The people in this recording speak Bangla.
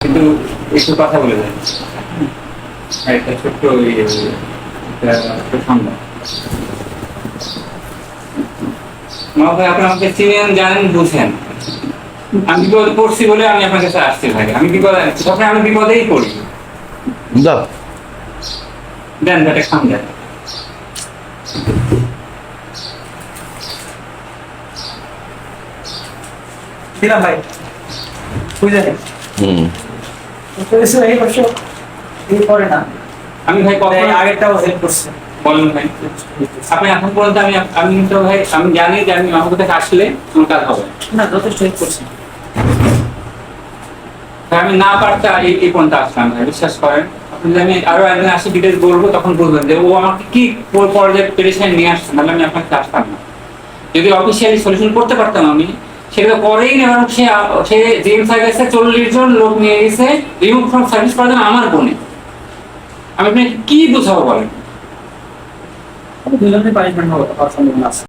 কিন্তু একটু কথা বলে যায় একটা ছোট্ট একটা ঠান্ডা মা ভাই আপনি আমাকে চিনেন জানেন বুঝেন। আমি বিপদে পড়ছি বলে আমি আপনার কাছে আসছি ভাই আমি বিপদে সবসময় আমি বিপদেই পড়ি। দাও। দেন ভাই খান দেন। দিলাম ভাই। বুঝলেন? হুম। এই বর্ষ এই করে না। আমি ভাই কখন আগেরটাও হেল্প করছে। বলেন ভাই। আপনি এখন পর্যন্ত আমি আমি তো ভাই আমি জানি যে আমি কাছে আসলে আমার কাজ হবে। না যথেষ্ট হেল্প করছে। আমি না পারতে এই এই পর্যন্ত আসলাম ভাই বিশ্বাস করেন। আপনি আমি আরও একদিন আসি ডিটেলস বলব তখন বলবেন যে ও আমাকে কি পর- পর্যায়ে পেরেশানি নিয়ে আসছে নাহলে আমি আপনার কাছে আসতাম না। যদি অফিসিয়ালি সলিউশন করতে পারতাম আমি সেটা করেই না এবং সে সে জিএম সার্ভিসে চল্লিশ জন লোক নিয়ে গেছে রিমুভ ফ্রম সার্ভিস করার জন্য আমার বোনে আমি আপনাকে কি বোঝাবো বলেন? দুজনে পানিশমেন্ট হওয়ার